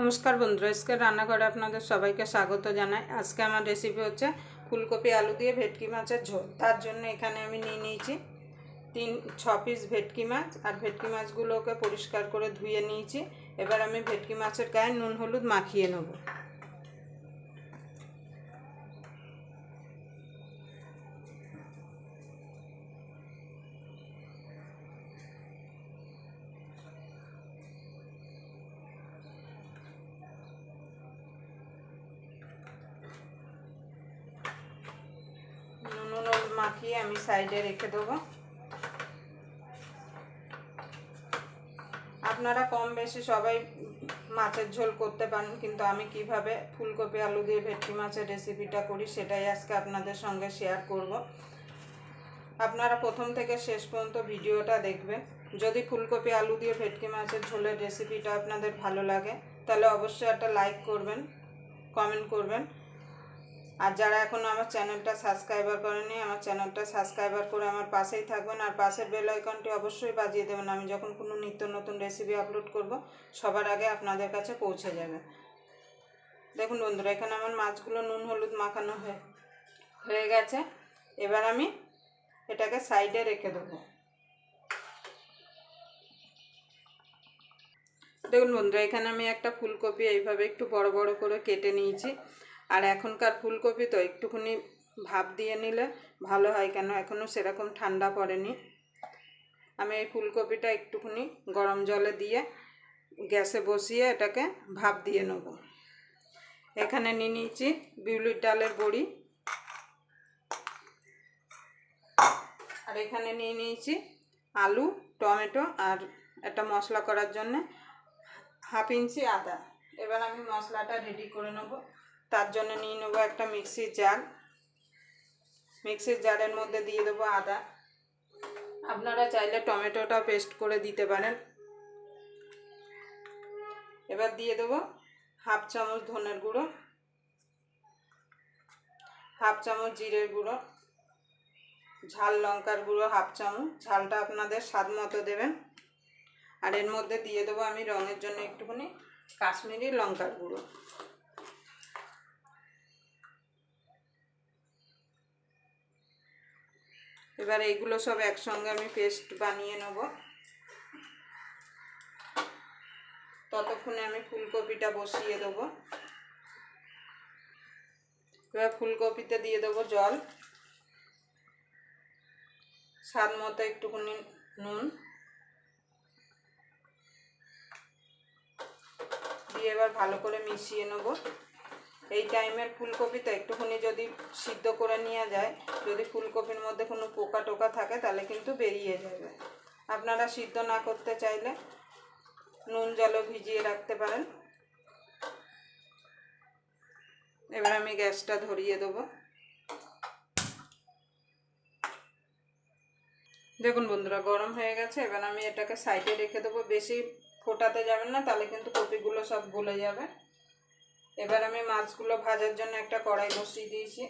নমস্কার বন্ধুরা আজকে রান্নাঘরে আপনাদের সবাইকে স্বাগত জানাই। আজকে আমার রেসিপি হচ্ছে ফুলকপি আলু দিয়ে ভেটকি মাছের ঝোল। তার জন্য এখানে আমি নিয়ে নিয়েছি তিন, ছ পিস ভেটকি মাছ, আর ভেটকি মাছগুলোকে পরিষ্কার করে ধুয়ে নিয়েছি। এবার আমি ভেটকি মাছের গায়ে নুন, হলুদ মাখিয়ে নেব। মাখিয়ে আমি সাইডে রেখে দেবো। আপনারা কম বেশি সবাই মাছের ঝোল করতে পারেন, কিন্তু আমি কীভাবে ফুলকপি, আলু দিয়ে ভেটকি মাছের রেসিপিটা করি সেটাই আজকে আপনাদের সঙ্গে শেয়ার করব। আপনারা প্রথম থেকে শেষ পর্যন্ত ভিডিওটা দেখবেন। যদি ফুলকপি, আলু দিয়ে ভেটকি মাছের ঝোলের রেসিপিটা আপনাদের ভালো লাগে, তাহলে অবশ্যই একটা লাইক করবেন কমেন্ট করবেন। আর যারা এখনও আমার চ্যানেলটা সাবস্ক্রাইবার করেনি আমার চ্যানেলটা সাবস্ক্রাইবার করে আমার পাশেই থাকবেন আর পাশের বেল আইকনটি অবশ্যই বাজিয়ে দেবেন। আমি যখন কোনো নিত্য নতুন রেসিপি আপলোড করব, সবার আগে আপনাদের কাছে পৌঁছে যাবে। দেখুন বন্ধুরা, এখানে আমার মাছগুলো নুন, হলুদ মাখানো হয়ে হয়ে গেছে। এবার আমি এটাকে সাইডে রেখে দেবো। দেখুন বন্ধুরা, এখানে আমি একটা ফুলকপি এইভাবে একটু বড় বড় করে কেটে নিয়েছি। আর এখনকার ফুলকপি তো একটুখানি ভাপ দিয়ে নিলে ভালো হয়, কেন এখনও সেরকম ঠান্ডা পড়েনি। আমি এই ফুলকপিটা একটুখানি গরম জলে দিয়ে গ্যাসে বসিয়ে এটাকে ভাপ দিয়ে নেব। এখানে নিয়ে নিয়েছি বিউলির ডালের বড়ি। আর এখানে নিয়ে নিয়েছি আলু, টমেটো আর একটা মশলা করার জন্য হাফ ইঞ্চি আদা। এবার আমি মশলাটা রেডি করে নেব। তার জন্য নিয়ে নেব একটা মিক্সির জার। মিক্সির জারের মধ্যে দিয়ে দেবো আদা। আপনারা চাইলে টমেটোটা পেস্ট করে দিতে পারেন। এবার দিয়ে দেবো হাফ চামচ ধনের গুঁড়ো, হাফ চামচ জিরের গুঁড়ো, ঝাল লঙ্কার গুঁড়ো হাফ চামচ। ঝালটা আপনাদের স্বাদ মতো দেবেন। আর এর মধ্যে দিয়ে দেবো আমি রঙের জন্য একটুখানি কাশ্মীরি লঙ্কার গুঁড়ো। এবার এইগুলো সব একসঙ্গে আমি পেস্ট বানিয়ে নেব। ততক্ষণে আমি ফুলকপিটা বসিয়ে দেবো। এবার ফুলকপিতে দিয়ে দেবো জল। স্বাদ মতো একটুখানি নুন। দিয়ে এবার ভালো করে মিশিয়ে নেব। এই টাইমের ফুলকপিতে একটুখানি যদি সিদ্ধ করে নেওয়া যায়, যদি ফুলকপির মধ্যে কোনো পোকা টোকা থাকে, তাহলে কিন্তু বেরিয়ে যাবে। আপনারা সিদ্ধ না করতে চাইলে নুন জলও ভিজিয়ে রাখতে পারেন। এবার আমি গ্যাসটা ধরিয়ে দেবো। দেখুন বন্ধুরা, গরম হয়ে গেছে, এবার আমি এটাকে সাইডে রেখে দেবো। বেশি ফোটাতে যাবেন না, তাহলে কিন্তু কপিগুলো সব গলে যাবে। এবার আমি মাছগুলো ভাজার জন্য একটা কড়াই বসিয়ে দিয়েছি।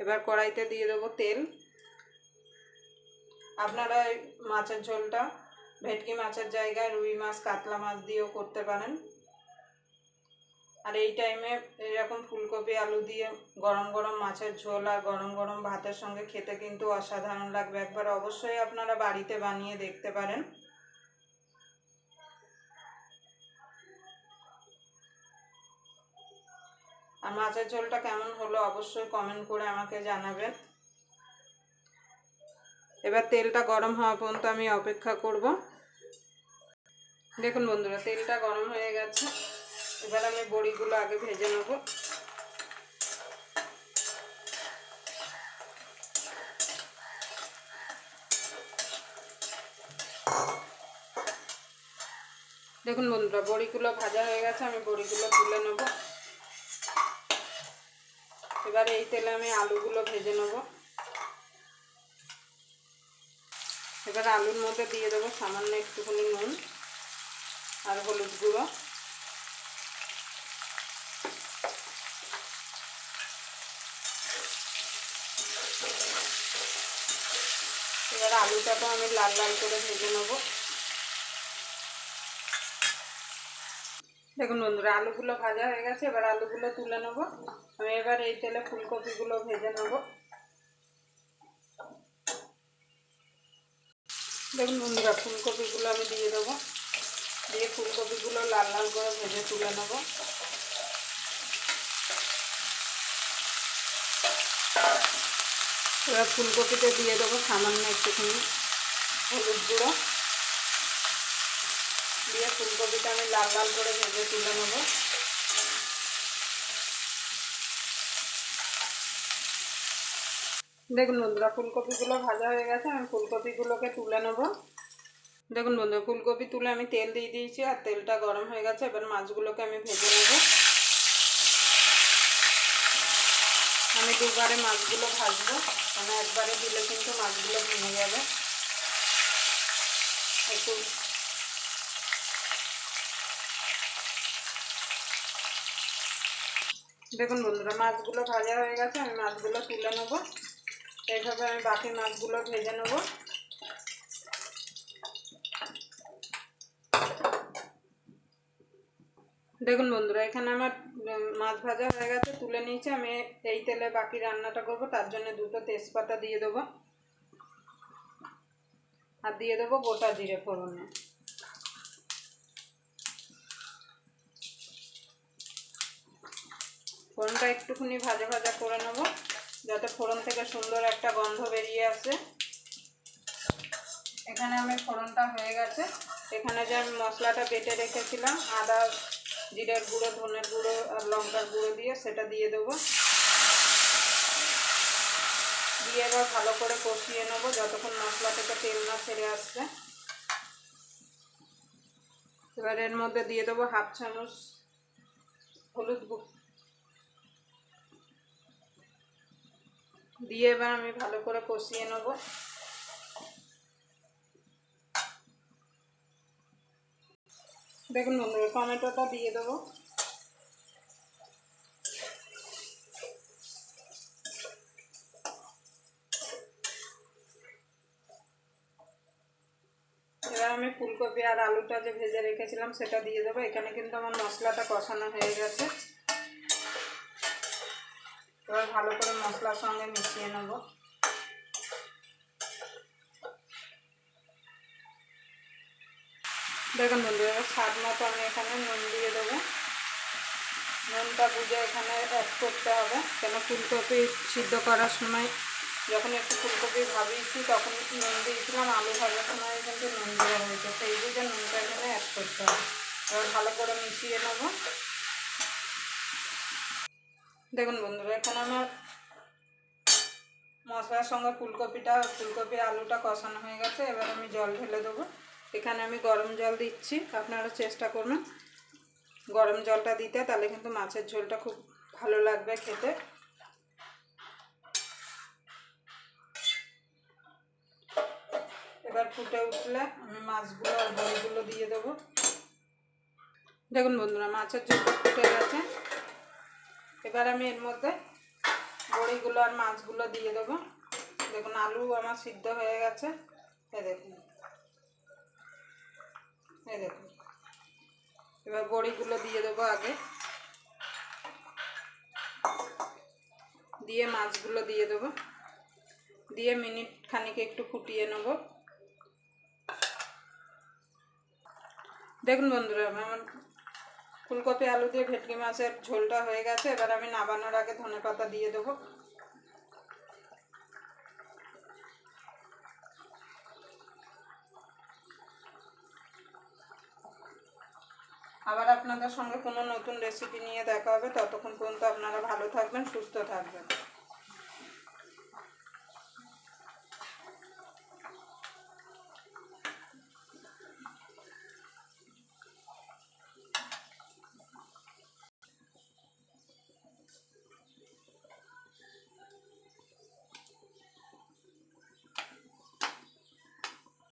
এবার কড়াইতে দিয়ে দেবো তেল। আপনারা মাছের ঝোলটা, ভেটকি মাছের জায়গায় রুই মাছ, কাতলা মাছ দিয়েও করতে পারেন। আর এই টাইমে এরকম ফুলকপি, আলু দিয়ে গরম গরম মাছের ঝোল আর গরম গরম ভাতের সঙ্গে খেতে কিন্তু অসাধারণ লাগবে। একবার অবশ্যই আপনারা বাড়িতে বানিয়ে দেখতে পারেন। আর মাছের ঝোলটা কেমন হলো অবশ্যই কমেন্ট করে আমাকে জানাবেন এবার তেলটা গরম হওয়া পর্যন্ত আমি অপেক্ষা করব। দেখুন বন্ধুরা, তেলটা গরম হয়ে গেছে। এবার আমি বড়িগুলো আগে ভেজে নেব। দেখুন বন্ধুরা, বড়িগুলো ভাজা হয়ে গেছে, আমি বড়িগুলো তুলে নেব। এবারে এই তেলে আমি আলুগুলো ভেজে নেব। এবার আলুর মধ্যে দিয়ে দেবো সামান্য একটুখানি নুন আর হলুদ গুঁড়ো। এবার আলুটাকে আমি লাল লাল করে ভেজে নেব। দেখুন বন্ধুরা, আলুগুলো ভাজা হয়ে গেছে, এবার আলুগুলো তুলে নেব। আমি এবার এই তেলে ফুলকপিগুলো ভেজে নেব। দেখুন বন্ধুরা, ফুলকপিগুলো আমি দিয়ে দেবো। দিয়ে ফুলকপিগুলো লাল লাল করে ভেজে তুলে নেব। এবার ফুলকপিতে দিয়ে দেবো সামান্য একটুখানি হলুদ গুঁড়ো। দিয়ে ফুলকপিটা আমি লাল লাল করে ভেজে তুলে নেব। দেখুন বন্ধুরা, ফুলকপিগুলো ভাজা হয়ে গেছে, আমি ফুলকপিগুলোকে তুলে নেব। দেখুন বন্ধুরা, ফুলকপি তুলে আমি তেল দিয়ে দিয়েছি, আর তেলটা গরম হয়ে গেছে, এবার মাছগুলোকে আমি ভেজে নেব। আমি দুবারে মাছগুলো ভাজবো মানে একবারে দিলে কিন্তু মাছগুলো ভেঙে যাবে। একটু দেখুন বন্ধুরা, মাছগুলো ভাজা হয়ে গেছে, আমি মাছগুলো তুলে নেব। এইভাবে আমি বাকি মাছগুলো ভেজে নেব। দেখুন বন্ধুরা, এখানে আমার মাছ ভাজা হয়ে গেছে, তুলে নিয়েছি। আমি এই তেলে বাকি রান্নাটা করব, তার জন্য দুটো তেজপাতা দিয়ে দেবো। আর দিয়ে দেবো গোটা জিরে ফোড়নে। ফোড়নটা একটুখানি ভাজা ভাজা করে নেব। যাতে ফোড়ন থেকে সুন্দর একটা গন্ধ বেরিয়ে আসে। এখানে আমি ফোড়নটা হয়ে গেছে। এখানে যে আমি মশলাটা বেটে রেখেছিলাম, আদা, জিরের গুঁড়ো, ধনের গুঁড়ো আর লঙ্কার গুঁড়ো দিয়ে সেটা দিয়ে দেবো। দিয়ে এবার ভালো করে কষিয়ে নেব যতক্ষণ মশলা থেকে তেল না ছেড়ে আসবে এবার এর মধ্যে দিয়ে দেবো হাফ চামচ হলুদ দিয়ে এবার আমি ভালো করে কষিয়ে নেব। দেখুন বন্ধুরা, টমেটোটা দিয়ে দেবো। এবার আমি ফুলকপি আর আলুটা যে ভেজে রেখেছিলাম, সেটা দিয়ে দেবো। এখানে কিন্তু আমার মশলাটা কষানো হয়ে গেছে। এবার ভালো করে মশলার সঙ্গে মিশিয়ে নেব। দেখুন বন্ধু এবার স্বাদ মতো আমি এখানে নুন দিয়ে দেবো। নুনটা বুঝে এখানে অ্যাড করতে হবে, কেন ফুলকপি সিদ্ধ করার সময় যখন একটু ফুলকপি ভাবিয়েছি, তখন নুন দিয়েছিলাম, আলু ভাজার সময় কিন্তু নুন দেওয়া হয়েছে। সেই বুঝে নুনটা এখানে অ্যাড করতে হবে। এবার ভালো করে মিশিয়ে নেব। দেখুন বন্ধুরা, এখানে আমার মশলার সঙ্গে ফুলকপিটা ফুলকপি আলুটা কষানো হয়ে গেছে। এবার আমি জল ঢেলে দেবো। এখানে আমি গরম জল দিচ্ছি। আপনারা চেষ্টা করবেন গরম জলটা দিতে, তাহলে কিন্তু মাছের ঝোলটা খুব ভালো লাগবে খেতে। এবার ফুটে উঠলে আমি মাছগুলো আর বড়িগুলো দিয়ে দেবো। দেখুন বন্ধুরা, মাছের ঝোলটা ফুটে গেছে। এবার আমি এর মধ্যে বড়িগুলো আর মাছগুলো দিয়ে দেবো। দেখুন, আলু আমার সিদ্ধ হয়ে গেছে। এ দেখুন। এই দেখুন। এবার বড়িগুলো দিয়ে দেবো আগে। দিয়ে মাছগুলো দিয়ে দেবো। দিয়ে মিনিট খানিক একটু ফুটিয়ে নেব। দেখুন বন্ধুরা, আমার ফুলকপি, আলু দিয়ে ভেটকি মাছের ঝোলটা হয়ে গেছে। এবার আমি নাবানোর আগে ধনে পাতা দিয়ে দেবো। আবার আপনাদের সঙ্গে কোনো নতুন রেসিপি নিয়ে দেখা হবে। ততক্ষণ পর্যন্ত আপনারা ভালো থাকবেন, সুস্থ থাকবেন।